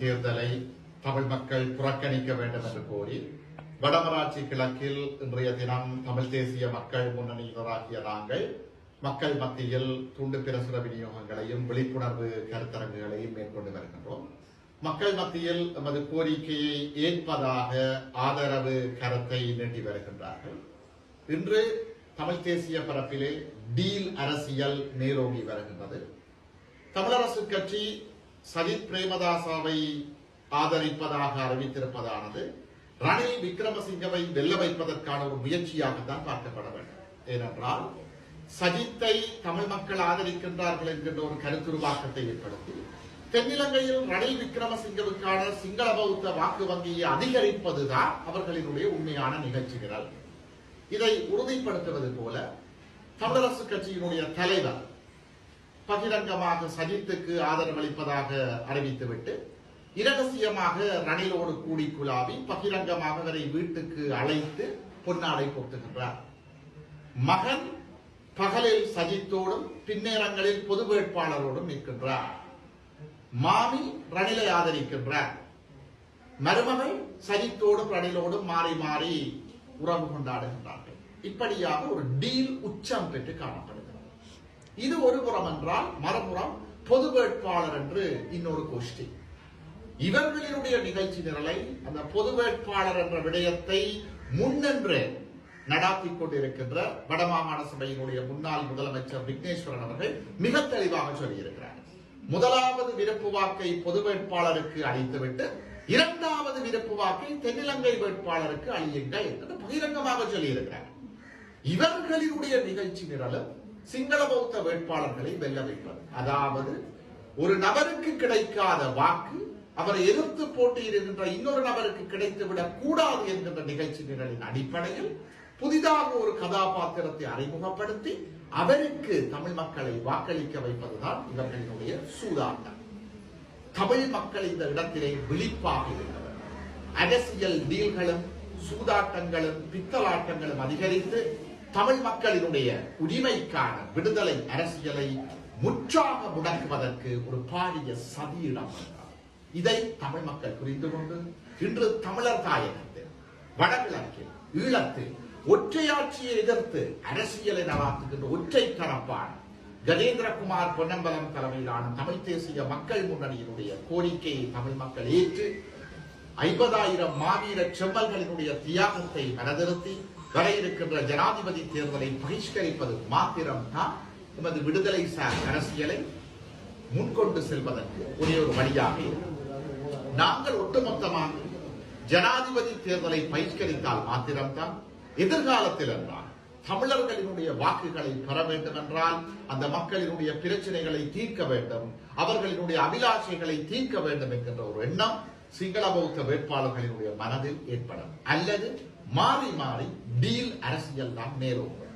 தேர்தலை தமிழ் மக்கள் புறக்கணிக்க வேண்டும் என்று கோரி வடமராட்சி கிழக்கில் இன்றைய தினம் தமிழ் தேசிய மக்கள் முன்னணியினராகிய நாங்கள் மக்கள் மத்தியில் துண்டு பிரசுர விநியோகங்களையும் விழிப்புணர்வு கருத்தரங்குகளையும் மேற்கொண்டு வருகின்றோம். மக்கள் மத்தியில் எமது கோரிக்கையை ஏற்பதாக ஆதரவு கருத்தை நீட்டி வருகின்றார்கள். இன்று தமிழ் தேசிய பரப்பிலே டீல் அரசியல் மேலோங்கி வருகின்றது. தமிழரசு கட்சி சஜித் பிரேமதாசாவை ஆதரிப்பதாக அறிவித்திருப்பதானது ரணில் விக்ரமசிங்கவை வெல்ல வைப்பதற்கான ஒரு முயற்சியாகத்தான் பார்க்கப்பட வேண்டும். ஏனென்றால் சஜித்தை தமிழ் மக்கள் ஆதரிக்கின்றார்கள் என்கின்ற ஒரு கருத்துருவாக்கத்தை ஏற்படுத்தி தென்னிலங்கையில் ரணில் விக்ரமசிங்கவுக்கான சிங்கள பௌத்த வாக்கு வங்கியை அதிகரிப்பதுதான் அவர்களினுடைய உண்மையான நிகழ்ச்சிகள். இதை உறுதிப்படுத்துவது போல தமிழரசு கட்சியினுடைய தலைவர் பகிரங்கமாக சஜித்துக்கு ஆதரவளிப்பதாக அறிவித்துவிட்டு இரகசியமாக ரணிலோடு கூடி குழாவி பகிரங்கமாக அவரை வீட்டுக்கு அழைத்து பொன்னாடை போட்டுகின்றார். மகன் பகலில் சஜித்தோடும் பின்னேரங்களில் பொது வேட்பாளரோடும் நிற்கின்றார். மாமி ரணிலை ஆதரிக்கின்றார். மருமகள் சஜித்தோடும் ரணிலோடும் மாறி மாறி உறவு கொண்டாடுகின்றார்கள். இப்படியாக ஒரு டீல் உச்சம் பெற்று காணப்படுகிறது. இது ஒரு புறம் என்றால் மறுபுறம் பொது வேட்பாளர் என்று இன்னொரு கோஷ்டி. இவர்களினுடைய நிகழ்ச்சி நிரலை அந்த பொது வேட்பாளர் என்ற விடயத்தை முன்னென்று நடாத்தி கொண்டிருக்கின்ற வடமாகாண சபையினுடைய முன்னாள் முதலமைச்சர் விக்னேஸ்வரன் அவர்கள் மிக தெளிவாக சொல்லியிருக்கிறார். முதலாவது விருப்பு வாக்கை பொது வேட்பாளருக்கு அளித்துவிட்டு இரண்டாவது விருப்பு வாக்கை தென்னிலங்கை வேட்பாளருக்கு அழியுங்கள் என்று பகிரங்கமாக சொல்லியிருக்கிறார். இவர்களினுடைய நிகழ்ச்சி நிரலும் சிங்கள பௌத்த வேட்பாளர்களை வெல்ல வைப்பது. அதாவது ஒரு நபருக்கு கிடைக்காத வாக்கு அவரை எதிர்த்து போட்டியிடுகின்ற இன்னொரு நபருக்கு கிடைத்துவிடக் கூடாது என்கின்ற நிகழ்ச்சி நிரலின் அடிப்படையில் புதிதாக ஒரு கதாபாத்திரத்தை அறிமுகப்படுத்தி அவருக்கு தமிழ் மக்களை வாக்களிக்க வைப்பதுதான் இவர்களினுடைய சூதாட்டம். தமிழ் மக்கள் இந்த இடத்திலே விழிப்பாக இருந்தவர் அரசியல் டீல்களும் சூதாட்டங்களும் பித்தலாட்டங்களும் அதிகரித்து தமிழ் மக்களினுடைய உரிமைக்கான விடுதலை அரசியலை முற்றாக முடக்குவதற்கு ஒரு பாரிய சதியிடம் இதை தமிழ் மக்கள் புரிந்து கொண்டு இன்று தமிழர் தாயகத்தில் வடகிழக்கில் ஈழத்தில் ஒற்றையாட்சியை எதிர்த்து அரசியலை நடாத்துகின்ற ஒற்றை தரப்பான கஜேந்திரகுமார் பொன்னம்பலம் தலைமையிலான தமிழ் தேசிய மக்கள் முன்னணியினுடைய கோரிக்கையை தமிழ் மக்கள் ஏற்று ஐம்பதாயிரம் மாவீர செம்மல்களினுடைய தியாகத்தை மனதிருத்தி வர இருக்கின்ற ஜனாதிபதி தேர்தலை பகிஷ்கரிப்பது மாத்திரம்தான் எமது விடுதலை சார் அரசியலை முன்கொண்டு செல்வதற்கு ஒரே ஒரு வழியாக நாங்கள் ஒட்டுமொத்தமாக ஜனாதிபதி தேர்தலை பகிஷ்கரித்தால் மாத்திரம்தான் எதிர்காலத்தில் என்றால் தமிழர்களினுடைய வாக்குகளை பெற வேண்டும் என்றால் அந்த மக்களினுடைய பிரச்சனைகளை தீர்க்க வேண்டும் அவர்களினுடைய அபிலாஷைகளை தீர்க்க வேண்டும் என்கின்ற ஒரு எண்ணம் சிங்கள பௌத்த வேட்பாளர்களினுடைய மனதில் ஏற்படும். அல்லது மாறி மாறி டீல் அரசியல் தான் மேலோங்கும்.